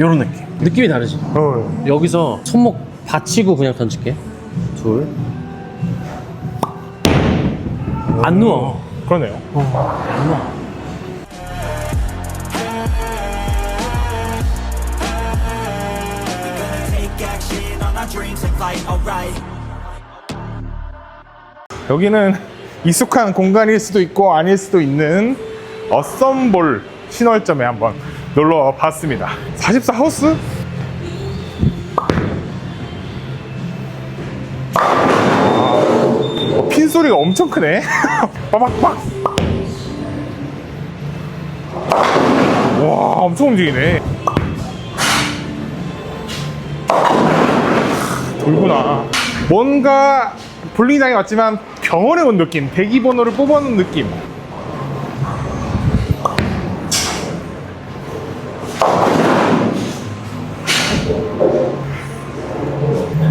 요런 느낌. 느낌이 다르지? 어. 여기서 손목 받치고 그냥 던질게. 둘. 안 누워. 그러네요. 안 누워. Take action on our dreams and fight, alright. 여기는 익숙한 공간일 수도 있고 아닐 수도 있는 어썸볼 신월점에 한번 놀러 봤습니다. 44 하우스? 아, 핀 소리가 엄청 크네. 빠박박. 와, 엄청 움직이네. 돌구나. 뭔가 볼링장에 왔지만 병원에 온 느낌, 대기번호를 뽑아놓은 느낌.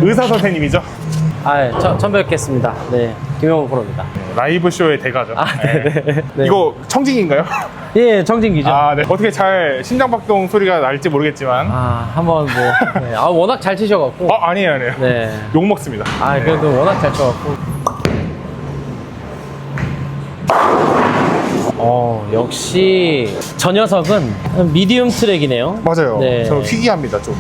의사 선생님이죠. 아, 예, 처, 처음 뵙겠습니다. 네. 김영호 프로입니다. 라이브 쇼의 대가죠. 아, 네 네. 네. 이거 청진인가요? 예, 정진기죠. 아, 아, 네. 어떻게 잘 심장박동 소리가 날지 모르겠지만. 한번 뭐. 네. 아, 워낙 잘 치셔갖고. 어, 아니에요, 아니에요. 네. 욕 먹습니다. 아, 그래도 워낙 잘 쳐갖고. 어, 역시 저 녀석은 미디움 트랙이네요. 맞아요. 네. 저는 희귀합니다, 좀.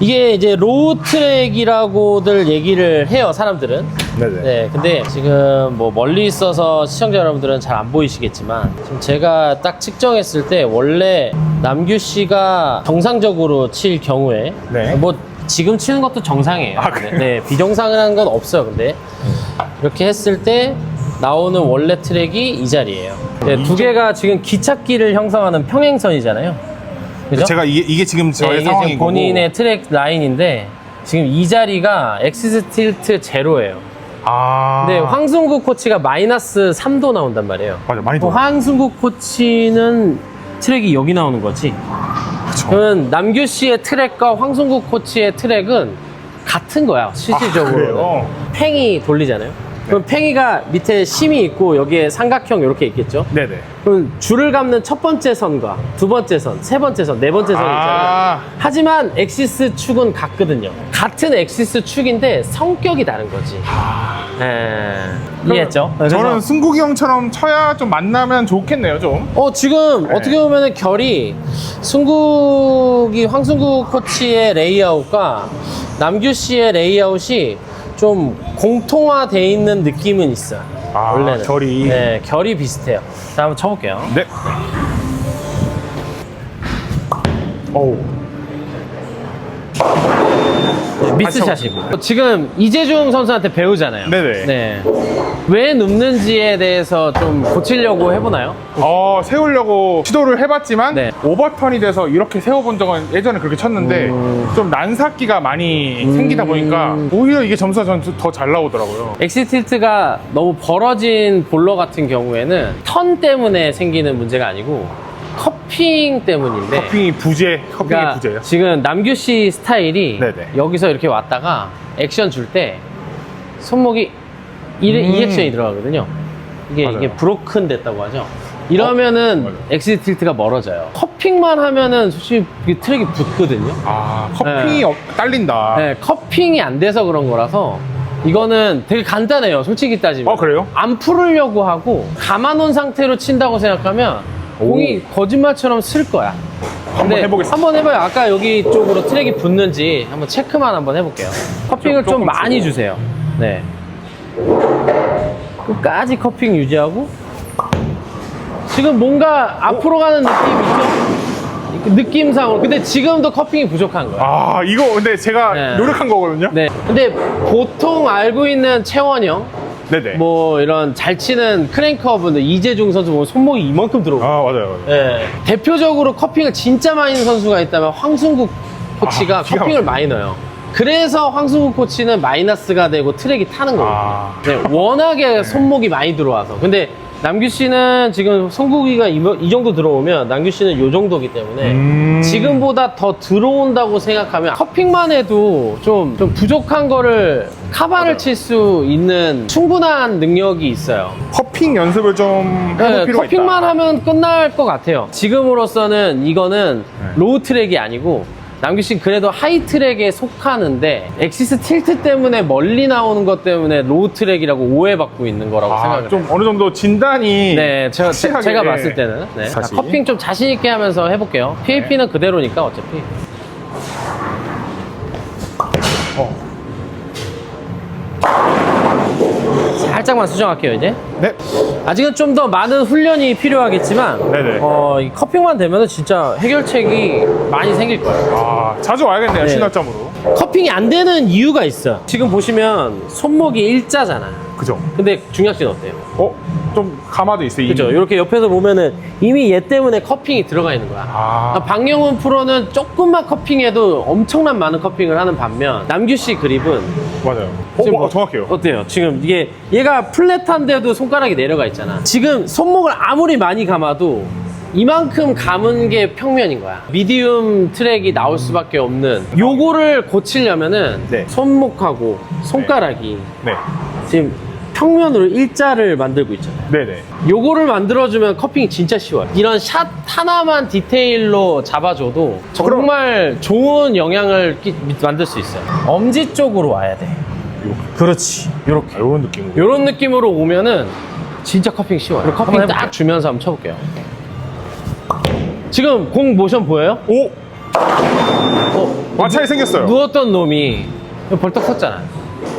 이게 이제 로우 트랙이라고들 얘기를 해요, 사람들은. 네네. 네, 근데 지금 뭐 멀리 있어서 시청자 여러분들은 잘 안 보이시겠지만 지금 제가 딱 측정했을 때 원래 남규 씨가 정상적으로 칠 경우에 네. 뭐 지금 치는 것도 정상이에요. 아, 그래요? 네, 비정상이라는 건 없어요. 근데 이렇게 했을 때 나오는 원래 트랙이 이 자리예요. 네, 두 개가 지금 기찻길을 형성하는 평행선이잖아요. 그죠? 제가 이게, 이게 지금 저의 네, 이게 상황인 지금 거고. 본인의 트랙 라인인데 지금 이 자리가 엑시스 틸트 제로예요. 아. 근데 황승국 코치가 마이너스 3도 나온단 말이에요. 맞아, 많이 돌아. 황승국 코치는 트랙이 여기 나오는 거지. 그쵸. 그러면 남규 씨의 트랙과 황승국 코치의 트랙은 같은 거야, 실질적으로. 아, 그래요? 팽이 돌리잖아요. 그럼 팽이가 밑에 심이 있고 여기에 삼각형 이렇게 있겠죠? 네네. 그럼 줄을 감는 첫 번째 선과 두 번째 선, 세 번째 선, 네 번째 선이 있잖아요. 아. 하지만 엑시스 축은 같거든요. 같은 엑시스 축인데 성격이 다른 거지. 예, 이해했죠? 저는 그래서- 승국이 형처럼 쳐야 좀 만나면 좋겠네요, 좀. 어 지금 네. 어떻게 보면 결이 승국이 황승국 코치의 레이아웃과 남규 씨의 레이아웃이 좀 공통화돼 있는 느낌은 있어요. 아, 원래는 결이. 네 결이 비슷해요. 자 한번 쳐볼게요. 네. 어우. 미스샷이고 지금 이재중 선수한테 배우잖아요. 네네. 네. 왜 눕는지에 대해서 좀 고치려고 해보나요? 어, 세우려고 시도를 해봤지만 네. 오버턴이 돼서 이렇게 세워본 적은 예전에 그렇게 쳤는데 음. 좀 난사기가 많이 생기다 보니까 오히려 이게 점수가 전더잘 나오더라고요. 엑시 틸트가 너무 벌어진 볼러 같은 경우에는 턴 때문에 생기는 문제가 아니고 커핑 때문인데 커핑이 부재, 커핑이 그러니까 부재예요. 지금 남규 씨 스타일이 네네. 여기서 이렇게 왔다가 액션 줄 때 손목이 이, 음. 이 액션이 들어가거든요. 이게 맞아요. 이게 브로큰 됐다고 하죠. 이러면은 맞아요. 엑시 틸트가 멀어져요. 커핑만 하면은 솔직히 이게 트랙이 붙거든요. 아, 커핑이 네. 어- 딸린다. 네, 커핑이 안 돼서 그런 거라서 이거는 되게 간단해요. 솔직히 따지면. 어, 그래요? 안 풀으려고 하고 감아놓은 상태로 친다고 생각하면 공이 거짓말처럼 쓸 거야. 한번 해보겠습니다. 한번 해봐요. 아까 여기 쪽으로 트랙이 붙는지 한번 체크만 한번 해볼게요. 커핑을 좀- 많이 주고. 주세요. 네. 끝까지 커핑 유지하고 지금 뭔가 앞으로 가는 느낌 있죠? 느낌상으로. 근데 지금도 커핑이 부족한 거예요. 아, 이거 근데 제가 네. 노력한 거거든요. 네. 근데 보통 알고 있는 채원이 형, 네네. 뭐 이런 잘 치는 크랭커분들, 이재중 선수 보면 손목이 이만큼 들어오고. 아, 맞아요. 맞아요. 예. 대표적으로 커핑을 진짜 많이 넣는 선수가 있다면 황승국 코치가 아, 기가 커핑을 막히네. 많이 넣어요. 그래서 황승국 코치는 마이너스가 되고 트랙이 타는 거예요. 아. 네, 워낙에 손목이 많이 들어와서. 근데 남규 씨는 지금 성국이가 이, 이 정도 들어오면 남규 씨는 이 정도기 때문에 음. 지금보다 더 들어온다고 생각하면 커핑만 해도 좀, 좀 부족한 거를 카바를 칠 수 있는 충분한 능력이 있어요. 커핑 연습을 좀 해볼 네, 필요가 커핑만 있다. 하면 끝날 것 같아요. 지금으로서는 이거는 네. 로우 트랙이 아니고 남규 씨 그래도 하이 트랙에 속하는데 엑시스 틸트 때문에 멀리 나오는 것 때문에 로우 트랙이라고 오해받고 있는 거라고 아, 생각을 좀 해요. 어느 정도 진단이 네, 제가, 제- 확실하게, 제가 봤을 때는 네. 자, 다시. 커핑 좀 자신 있게 하면서 해볼게요. PAP는 그대로니까 어차피. 살짝만 수정할게요 이제. 네. 아직은 좀 더 많은 훈련이 필요하겠지만 네네. 어, 이 커핑만 되면 진짜 해결책이 많이 생길 거예요. 아, 자주 와야겠네요, 네. 신월점으로. 커핑이 안 되는 이유가 있어. 지금 보시면 손목이 일자잖아. 그죠? 근데 중약진 어때요? 어? 좀 가마도 있어요. 그죠? 이미. 이렇게 옆에서 보면은 이미 얘 때문에 커핑이 들어가 있는 거야. 아. 박영훈 프로는 조금만 커핑해도 엄청난 많은 커핑을 하는 반면 남규 씨 그립은 맞아요. 어, 지금 뭐, 정확해요. 어때요? 지금 이게 얘가 플랫한데도 손가락이 내려가 있잖아. 지금 손목을 아무리 많이 감아도 이만큼 감은 게 평면인 거야. 미디움 트랙이 나올 수밖에 없는 요거를 고치려면은 네. 손목하고 손가락이 네. 지금 평면으로 일자를 만들고 있잖아요. 네네. 요거를 만들어주면 커핑이 진짜 쉬워요. 이런 샷 하나만 디테일로 잡아줘도 정말 좋은 영향을 끼- 만들 수 있어요. 엄지 쪽으로 와야 돼. 그렇지. 요렇게. 아, 요런 느낌으로. 요런 느낌으로 오면은 진짜 커핑 쉬워요. 그리고 커핑 딱 주면서 한번 쳐볼게요. 지금 공 모션 보여요? 오! 어, 마찰이 생겼어요. 누웠던 놈이 벌떡 섰잖아.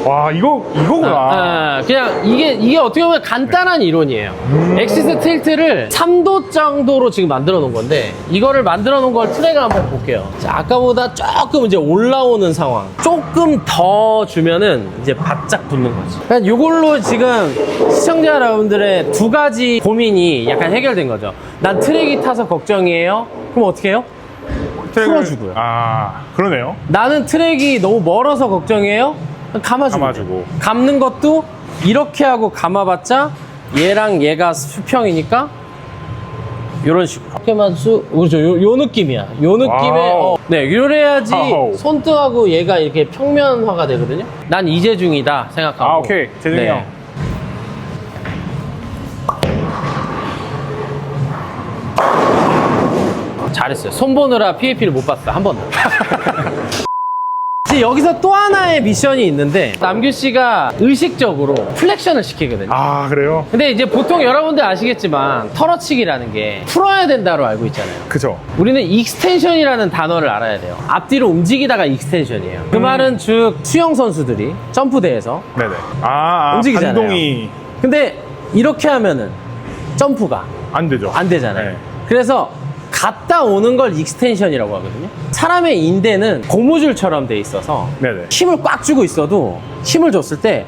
와, 이거, 이거구나. 아, 그냥 이게 이게 어떻게 보면 간단한 이론이에요. 엑시스 틸트를 3도 정도로 지금 만들어 놓은 건데 이거를 만들어 놓은 걸 트랙을 한번 볼게요. 자, 아까보다 조금 이제 올라오는 상황. 조금 더 주면은 이제 바짝 붙는 거지. 그러니까 이걸로 지금 시청자 여러분들의 두 가지 고민이 약간 해결된 거죠. 난 트랙이 타서 걱정이에요. 그럼 어떻게 해요? 트랙을- 풀어주고요. 아, 그러네요. 나는 트랙이 너무 멀어서 걱정이에요? 감아주고. 감아주고. 감는 것도 이렇게 하고 감아봤자 얘랑 얘가 수평이니까 이런 식으로. 이렇게만 수, 그렇죠. 요, 요 느낌이야. 요 느낌에, 와우. 어, 네, 요래야지 와우. 손등하고 얘가 이렇게 평면화가 되거든요. 난 이재중이다 생각하고. 아, 오케이. 재중이 형. 잘했어요. 손 보느라 PAP를 못 봤어. 한 번도. 이제 여기서 또 하나의 미션이 있는데 남규 씨가 의식적으로 플렉션을 시키거든요. 아, 그래요? 근데 이제 보통 여러분들 아시겠지만 털어치기라는 게 풀어야 된다로 알고 있잖아요. 그죠? 우리는 익스텐션이라는 단어를 알아야 돼요. 앞뒤로 움직이다가 익스텐션이에요. 음. 그 말은 즉 수영 선수들이 점프대에서 네네. 아, 아 움직이잖아요. 반동이 근데 이렇게 하면은 점프가 안 되죠. 안 되잖아요. 네. 그래서 갔다 오는 걸 익스텐션이라고 하거든요. 사람의 인대는 고무줄처럼 돼 있어서 네네. 힘을 꽉 주고 있어도 힘을 줬을 때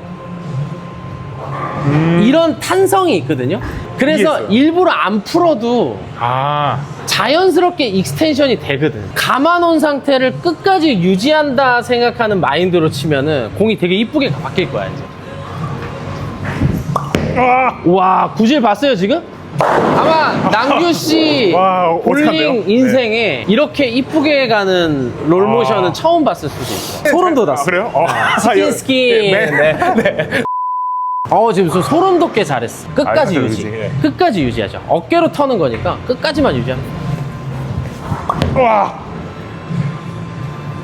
이런 탄성이 있거든요. 그래서 이해했어요. 일부러 안 풀어도 아, 자연스럽게 익스텐션이 되거든. 감아놓은 상태를 끝까지 유지한다 생각하는 마인드로 치면은 공이 되게 이쁘게 바뀔 거야, 이제. 아! 와, 구질 봤어요, 지금? 아마 남규 씨 와? 볼링 인생에 이렇게 이쁘게 가는 롤모션은 아. 처음 봤을 수도 있어. 소름 돋았어. 아, 그래요? 어. 스킨 스킨. 네, 네, 네. 어, 지금 소- 소름 돋게 잘했어. 끝까지 아, 유지. 유지, 예. 끝까지 유지하죠. 어깨로 터는 거니까 끝까지만 유지하면 돼. 와,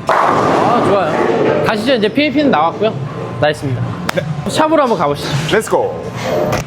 아, 좋아요. 가시죠. 이제 PAP는 나왔고요. 나 있습니다. 샵으로 한번 가보시죠. 렛츠고.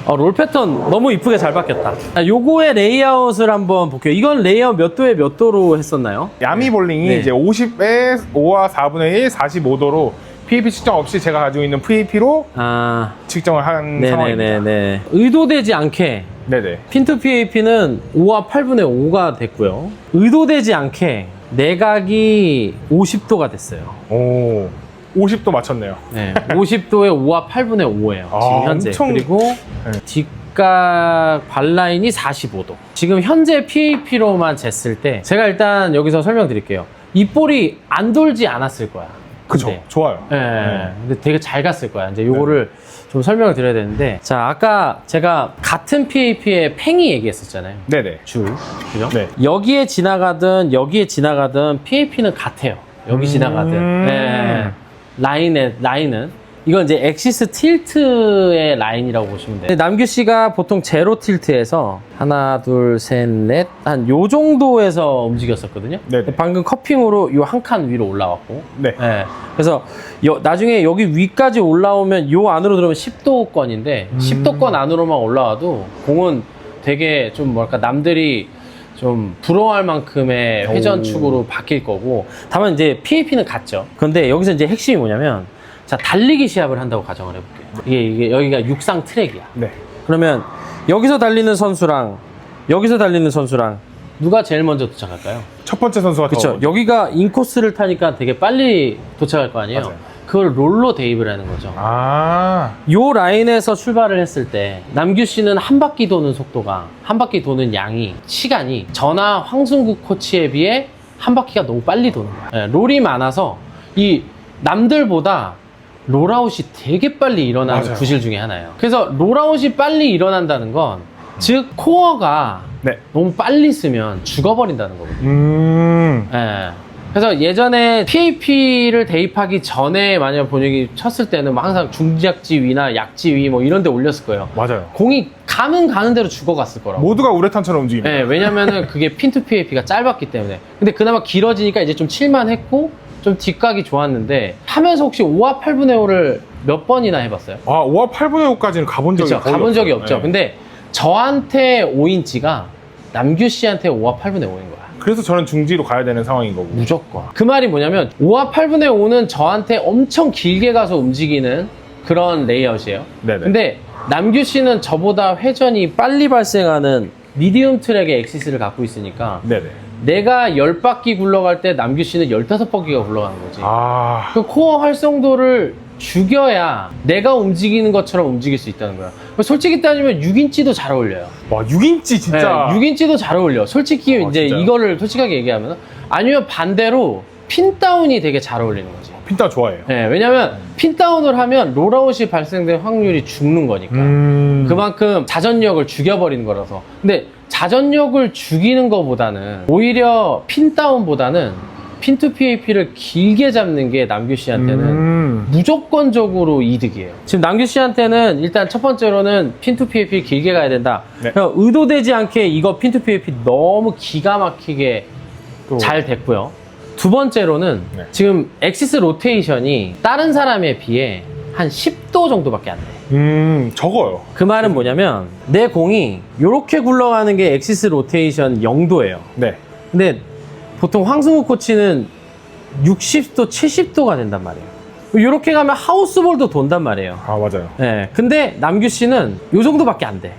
어, 롤 패턴 너무 이쁘게 잘 바뀌었다. 아, 요거의 레이아웃을 한번 볼게요. 이건 레이아웃 몇 도에 몇 도로 했었나요? 야미 볼링이 네. 이제 50에 5와 4분의 1, 45도로 PEP 측정 없이 제가 가지고 있는 PEP로 아, 측정을 한 상황입니다. 네네네네. 의도되지 않게 네네. 핀트 PAP는 5와 8분의 5가 됐고요. 의도되지 않게 내각이 50도가 됐어요. 오, 50도 맞췄네요. 네, 50도에 5와 8분의 5예요. 아, 지금 현재. 엄청- 그리고 네. 뒷각 발라인이 45도. 지금 현재 PAP로만 쟀을 때 제가 일단 여기서 설명드릴게요. 이 볼이 안 돌지 않았을 거야. 그죠? 근데. 좋아요. 네. 근데 되게 잘 갔을 거야. 이제 요거를 좀 설명을 드려야 되는데 자, 아까 제가 같은 PAP의 팽이 얘기했었잖아요. 네네. 줄. 그죠? 네. 여기에 지나가든 여기에 지나가든 PAP는 같아요. 여기 음. 지나가든. 네. 라인에 라인은 이건 이제 엑시스 틸트의 라인이라고 보시면 돼요. 남규 씨가 보통 제로 틸트에서 하나, 둘, 셋, 넷, 한 요 정도에서 움직였었거든요. 네네. 방금 커핑으로 요 한 칸 위로 올라왔고. 네. 예. 그래서 여- 나중에 여기 위까지 올라오면 요 안으로 들어오면 10도권인데 음. 10도권 안으로만 올라와도 공은 되게 좀 뭐랄까 남들이 좀 부러워할 만큼의 회전축으로 바뀔 거고 다만 이제 PAP는 같죠. 그런데 여기서 이제 핵심이 뭐냐면 자 달리기 시합을 한다고 가정을 해볼게요. 이게 이게 여기가 육상 트랙이야. 네. 그러면 여기서 달리는 선수랑 여기서 달리는 선수랑 누가 제일 먼저 도착할까요? 첫 번째 선수가 그렇죠. 더 여기가 인코스를 타니까 되게 빨리 도착할 거 아니에요. 맞아요. 그걸 롤로 대입을 하는 거죠. 아, 요 라인에서 출발을 했을 때 남규 씨는 한 바퀴 도는 속도가 한 바퀴 도는 양이 시간이 저나 황순국 코치에 비해 한 바퀴가 너무 빨리 도는 거야. 예, 롤이 많아서 이 남들보다 롤아웃이 되게 빨리 일어나는 맞아요. 구실 중에 하나예요. 그래서 롤아웃이 빨리 일어난다는 건 즉 코어가 네. 너무 빨리 쓰면 죽어버린다는 거거든요. 음, 예. 그래서 예전에 PAP를 대입하기 전에 만약 본인이 쳤을 때는 뭐 항상 중작지위나 약지위 뭐 이런 데 올렸을 거예요. 맞아요. 공이 가면 가는 대로 죽어갔을 거라고. 모두가 우레탄처럼 움직입니다. 예, 왜냐면은 그게 핀투 PAP가 짧았기 때문에. 근데 그나마 길어지니까 이제 좀 칠만 했고 좀 뒷각이 좋았는데 하면서 혹시 5와 8분의 5를 몇 번이나 해봤어요? 아, 5와 8분의 5까지는 가본 적이 그렇죠. 거의 가본 적이. 없죠. 네. 근데 저한테 5인치가 남규 씨한테 5와 8분의 5인 거야. 그래서 저는 중지로 가야 되는 상황인 거고. 무조건. 그 말이 뭐냐면 5와 8분의 5는 저한테 엄청 길게 가서 움직이는 그런 레이아웃이에요. 네네. 근데 남규 씨는 저보다 회전이 빨리 발생하는 미디움 트랙의 엑시스를 갖고 있으니까 네네. 내가 10바퀴 굴러갈 때 남규 씨는 15바퀴가 굴러가는 거지. 아, 그 코어 활성도를 죽여야 내가 움직이는 것처럼 움직일 수 있다는 거야. 솔직히 따지면 6인치도 잘 어울려요. 와, 6인치 진짜. 네, 6인치도 잘 어울려. 솔직히 어, 이제 진짜요? 이거를 솔직하게 얘기하면 아니면 반대로 핀 다운이 되게 잘 어울리는 거지. 핀타 좋아해요. 네, 왜냐면 핀 다운을 하면 롤아웃이 발생될 확률이 죽는 거니까. 음. 그만큼 자전력을 죽여버리는 거라서. 근데 자전력을 죽이는 것보다는 오히려 핀 다운보다는 핀투 PAP를 길게 잡는 게 남규 씨한테는 음. 무조건적으로 이득이에요. 지금 남규 씨한테는 일단 첫 번째로는 핀투 PAP 길게 가야 된다. 네. 의도되지 않게 이거 핀투 PAP 너무 기가 막히게 또 잘 됐고요. 두 번째로는 네. 지금 엑시스 로테이션이 다른 사람에 비해 한 10도 정도밖에 안 돼. 음, 적어요. 그 말은 뭐냐면 내 공이 이렇게 굴러가는 게 엑시스 로테이션 0도예요. 네. 근데 보통 황승우 코치는 60도, 70도가 된단 말이에요. 이렇게 가면 하우스볼도 돈단 말이에요. 아, 맞아요. 네, 근데 남규 씨는 이 정도밖에 안 돼.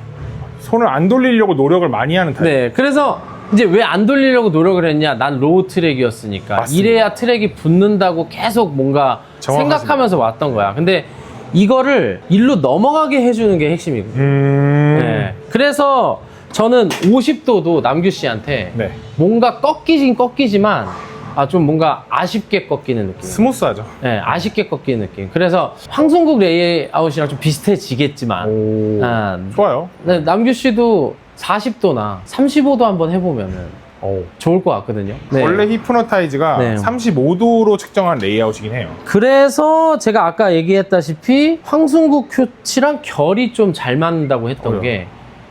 손을 안 돌리려고 노력을 많이 하는 타입. 네, 그래서 이제 왜 안 돌리려고 노력을 했냐? 난 로우 트랙이었으니까. 맞습니다. 이래야 트랙이 붙는다고 계속 뭔가 정확하십니다. 생각하면서 왔던 거야. 근데 이거를 일로 넘어가게 해주는 게 핵심이거든요. 음. 네. 그래서 저는 50도도 남규 씨한테 네. 뭔가 꺾이긴 꺾이지만 아 좀 뭔가 아쉽게 꺾이는 느낌. 스무스하죠. 네, 아쉽게 꺾이는 느낌. 그래서 황승국 레이아웃이랑 좀 비슷해지겠지만 오. 아, 좋아요. 네, 남규 씨도 40도나 35도 한번 해보면은 오. 좋을 것 같거든요. 네. 원래 히프노타이즈가 네. 35도로 측정한 레이아웃이긴 해요. 그래서 제가 아까 얘기했다시피 황승국 코치랑 결이 좀 잘 맞는다고 했던 그래요. 게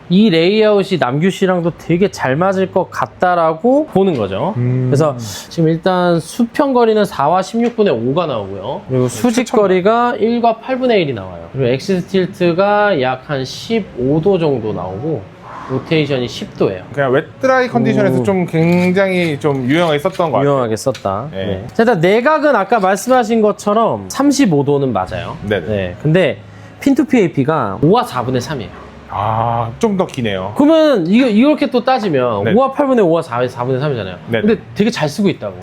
이 레이아웃이 남규 씨랑도 되게 잘 맞을 것 같다라고 보는 거죠. 음. 그래서 지금 일단 수평 거리는 4와 16분의 5가 나오고요. 그리고 수직 거리가 1과 8분의 1이 나와요. 그리고 엑시스 틸트가 약 한 15도 정도 나오고 로테이션이 10도예요. 그냥 웹드라이 컨디션에서 오. 좀 굉장히 좀 유용하게 썼던 것 같아요. 유용하게 썼다. 네. 네. 자, 일단 내각은 아까 말씀하신 것처럼 35도는 맞아요. 네네. 네. 근데 핀투 PAP가 5와 4분의 3이에요. 아, 좀 더 기네요. 그러면 이거 이렇게 또 따지면 네. 5와 8분의 5와 4, 4분의 3이잖아요. 네네. 근데 되게 잘 쓰고 있다고.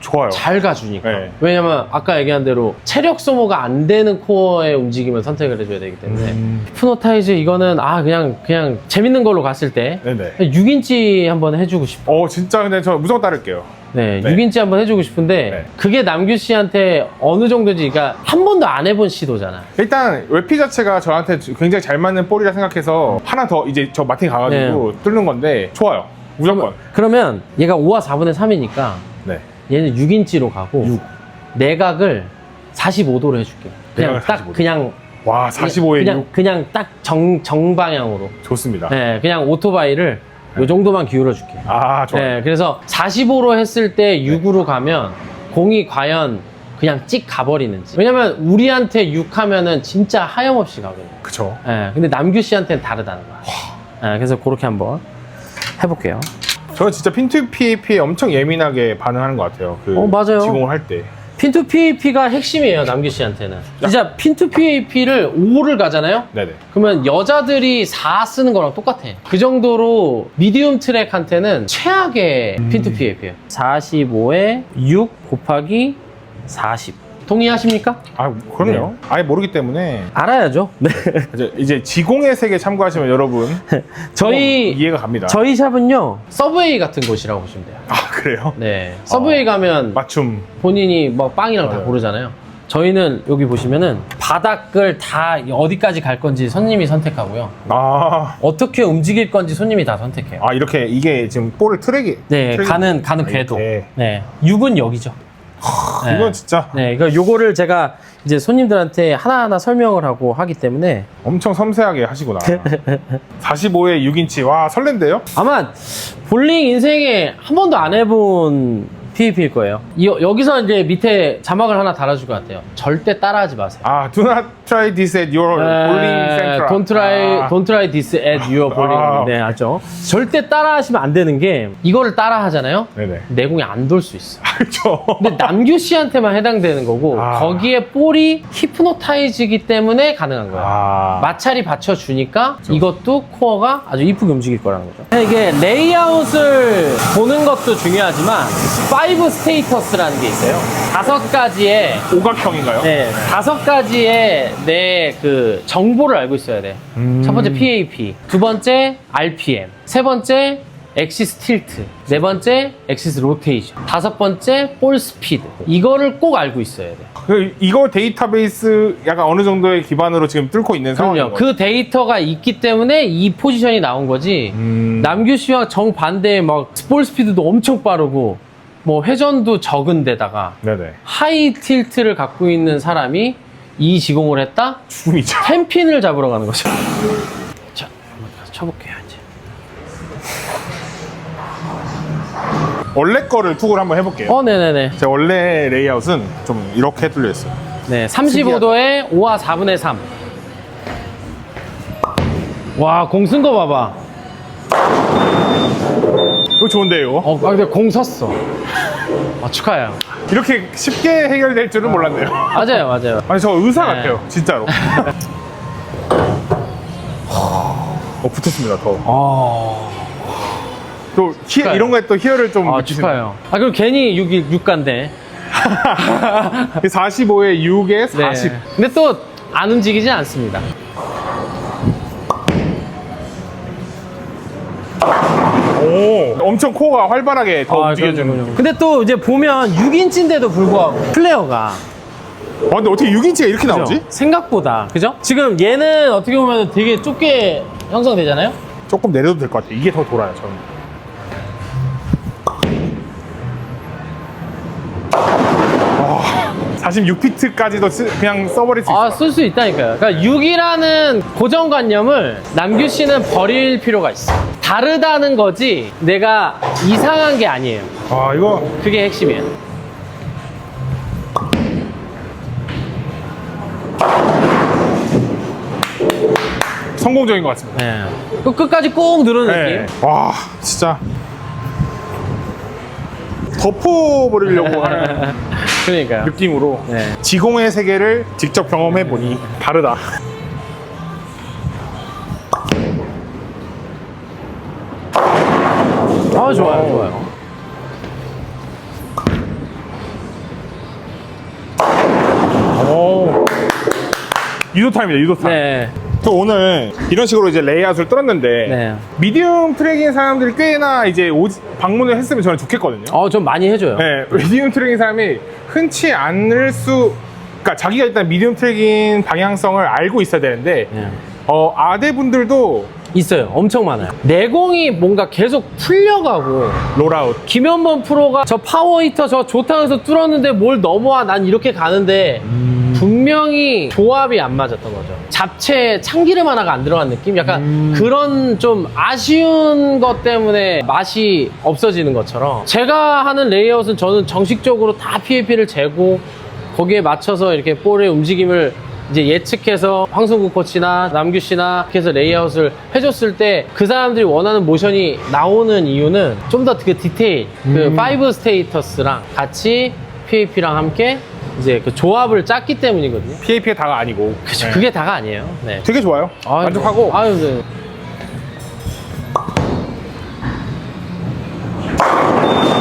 좋아요. 잘 가주니까. 네. 왜냐면 아까 얘기한 대로 체력 소모가 안 되는 코어의 움직임을 선택을 해줘야 되기 때문에 음. 히프노타이즈 이거는 아 그냥 그냥 재밌는 걸로 갔을 때 네네. 6인치 한번 해주고 싶어. 어, 진짜 근데 저 무조건 따를게요. 네, 네. 6인치 한번 해주고 싶은데 네. 그게 남규 씨한테 어느 정도인지 그러니까 한 번도 안 해본 시도잖아. 일단 웹피 자체가 저한테 굉장히 잘 맞는 볼이라 생각해서 하나 더 이제 저 마틴 가가지고 뚫는 건데 좋아요. 무조건. 그러면 얘가 5와 4분의 3이니까 네. 얘는 6인치로 가고 내각을 45도로 해줄게. 그냥 딱45 도. 그냥 와 45에 그냥 6 그냥 딱 정 정방향으로. 좋습니다. 네, 그냥 오토바이를 요 정도만 기울여 줄게요. 아 좋아요. 네, 그래서 45로 했을 때 6으로 가면 공이 과연 그냥 찍 가버리는지. 왜냐면 우리한테 6 하면은 진짜 하염없이 가거든요. 그쵸. 네, 근데 남규 씨한테는 다르다는 거야. 네, 그래서 그렇게 한번 해볼게요. 저는 진짜 핀투 PAP에 엄청 예민하게 반응하는 것 같아요. 그 어, 맞아요. 지공을 할 때. 핀투 PAP가 핵심이에요, 남규 씨한테는. 진짜 핀투 PAP를 5를 가잖아요? 네네. 그러면 여자들이 4 쓰는 거랑 똑같아. 그 정도로 미디움 트랙한테는 최악의 핀투 PAP예요. 45에 6 곱하기 40. 동의하십니까? 아 그럼요. 아예 모르기 때문에 알아야죠. 네. 이제, 이제 지공의 세계 참고하시면 여러분 저희 어, 이해가 갑니다. 저희 샵은요 서브웨이 같은 곳이라고 보시면 돼요. 아 그래요? 네. 서브웨이 가면 맞춤. 본인이 뭐 빵이랑 다 맞아요. 고르잖아요. 저희는 여기 보시면은 바닥을 다 어디까지 갈 건지 손님이 선택하고요. 아, 어떻게 움직일 건지 손님이 다 선택해요. 아 이렇게 이게 지금 볼을 트랙이. 네, 트랙이- 가는 가는 아, 궤도. 이렇게. 네, 6은 여기죠. 네. 이건 진짜 네, 그러니까 요거를 제가 이제 손님들한테 하나하나 설명을 하고 하기 때문에 엄청 섬세하게 하시구나. 45에 6인치. 와 설렌데요? 아마 볼링 인생에 한 번도 안 해본 PVP일 거예요. 이- 여기서 이제 밑에 자막을 하나 달아줄 것 같아요. 절대 따라하지 마세요. 아, do not try this at your bowling center. 네, Don't try, 아, don't try this at your bowling. 아. 네, 알죠. 절대 따라하시면 안 되는 게 이거를 따라 하잖아요. 네네. 내공이 안 돌 수 있어. 그렇죠. 근데 남규 씨한테만 해당되는 거고 아. 거기에 볼이 히프노타이즈이기 때문에 가능한 거예요. 아, 마찰이 받쳐주니까 이것도 코어가 아주 이쁘게 움직일 거라는 거죠. 이게 레이아웃을 보는 것도 중요하지만 파이브 스테이터스라는 게 있어요. 다섯 가지의 오각형인가요? 네, 다섯 가지의 내 그 정보를 알고 있어야 돼. 음. 첫 번째 PAP, 두 번째 RPM, 세 번째 엑시스 틸트, 네 번째 엑시스 로테이션, 다섯 번째 볼 스피드. 이거를 꼭 알고 있어야 돼. 그 이거 데이터베이스 약간 어느 정도의 기반으로 지금 뚫고 있는 상황인 그럼요. 거예요. 그 데이터가 있기 때문에 이 포지션이 나온 거지. 음. 남규 씨와 정반대의 막볼 스피드도 엄청 빠르고 뭐 회전도 적은 데다가 네네. 하이 틸트를 갖고 있는 사람이 이 지공을 했다? 죽음이죠. 템핀을 잡으러 가는 거죠. 자, 한번 가서 쳐볼게요, 이제. 원래 거를 투구를 한번 해볼게요. 어, 네네네. 제 원래 레이아웃은 좀 이렇게 뚫려 있어요. 네, 35도에 5와 4분의 3. 와, 공 쓴 거 봐봐. 이거 좋은데요, 이거? 어, 아, 근데 공 섰어. 아, 축하해요. 이렇게 쉽게 해결될 줄은 몰랐네요. 맞아요, 맞아요. 아니, 저 의사 네. 같아요, 진짜로. 어, 붙었습니다, 더. 아, 또, 히, 축하해요. 이런 거에 또 희열을 좀 아 느끼시네요. 축하해요. 아, 그럼 괜히 6일 6간데. 45에 6에 40. 네. 근데 또 안 움직이지 않습니다. 오, 엄청 코어가 활발하게 더 아, 움직여주는. 그럼요. 근데 또 이제 보면 6인치인데도 불구하고 플레어가 아, 근데 어떻게 6인치가 이렇게 나오지? 그죠? 생각보다 그죠? 지금 얘는 어떻게 보면 되게 좁게 형성되잖아요. 조금 내려도 될 것 같아요. 이게 더 돌아요, 저는. 아, 46피트까지도 그냥 써버릴 수 있어요. 아, 쓸 수 있다니까요. 그러니까 6이라는 고정관념을 남규 씨는 버릴 필요가 있어. 다르다는 거지 내가 이상한 게 아니에요. 아, 이거 그게 핵심이에요. 성공적인 것 같습니다. 네. 그 끝까지 꾹 누르는 네. 느낌. 와, 진짜. 덮어버리려고 하는 그러니까요. 느낌으로 네. 지공의 세계를 직접 경험해 보니 다르다. 아, 좋아요, 좋아요. 오. 유도 타임이다, 유도 타임. 네. 또 오늘 이런 식으로 이제 레이아웃을 뚫었는데 네. 미디움 트랙인 사람들이 꽤나 이제 오 방문을 했으면 저는 좋겠거든요. 어, 좀 많이 해줘요. 네, 미디움 트랙인 사람이 흔치 않을 수, 그러니까 자기가 일단 미디움 트랙인 방향성을 알고 있어야 되는데 네. 어, 아대 분들도 있어요. 엄청 많아요. 내공이 뭔가 계속 풀려가고 롤아웃. 김현범 프로가 저 파워 히터 저 좋다고 해서 뚫었는데 뭘 넘어와 난 이렇게 가는데 분명히 분명히 조합이 안 맞았던 거죠. 잡채 참기름 하나가 안 들어간 느낌? 약간 그런 좀 아쉬운 것 때문에 맛이 없어지는 것처럼 제가 하는 레이아웃은 저는 정식적으로 다 PAP를 재고 거기에 맞춰서 이렇게 볼의 움직임을 이제 예측해서 황성국 코치나 남규 씨나 해서 레이아웃을 해줬을 때 그 사람들이 원하는 모션이 나오는 이유는 좀 더 그 디테일, 그 파이브 스테이터스랑 같이 PAP랑 함께 이제 그 조합을 짰기 때문이거든요. PAP가 다가 아니고. 그쵸, 네. 그게 다가 아니에요. 네. 되게 좋아요. 아유, 만족하고. 뭐, 아유, 네.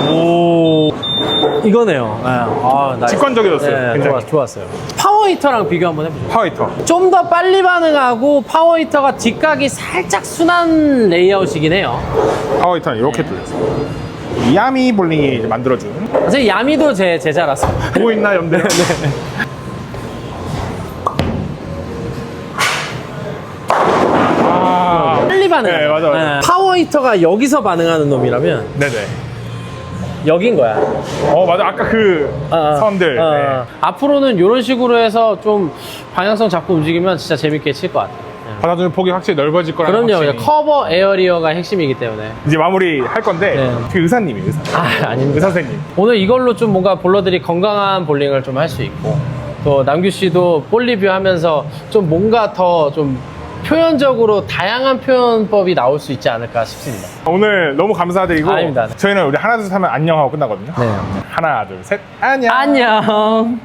오. 이거네요. 네. 아, 나이스. 직관적이었어요. 네, 굉장히. 좋았, 좋았어요. 파워 히터랑 비교 한번 해보죠. 파워히터. 좀 더 빨리 반응하고 파워 히터가 뒷각이 살짝 순한 레이아웃이긴 해요. 파워히터는 이렇게 뚫렸어요. 이야미 볼링이 이제 만들어준. 사실 야미도 제 제자라서. 보고 있나, 염대? 네. 아. 빨리 반응. 네, 맞아, 맞아. 파워 히터가 여기서 반응하는 놈이라면 네네. 여긴 거야. 어, 맞아. 아까 그 어, 선들. 어, 네. 앞으로는 이런 식으로 해서 좀 방향성 잡고 움직이면 진짜 재밌게 칠 것 같아요. 네. 받아주는 폭이 확실히 넓어질 거라는 그럼요. 확신이. 커버 에어리어가 핵심이기 때문에. 이제 마무리 할 건데 네. 그 의사님이 의사. 아, 아닙니다. 의사 선생님. 오늘 이걸로 좀 뭔가 볼러들이 건강한 볼링을 좀 할 수 있고 또 남규 씨도 볼 리뷰 하면서 좀 뭔가 더 좀 표현적으로 다양한 표현법이 나올 수 있지 않을까 싶습니다. 오늘 너무 감사드리고 아닙니다. 저희는 우리 하나 둘 셋 하면 안녕하고 끝나거든요. 네. 하나 둘 셋 안녕. 안녕.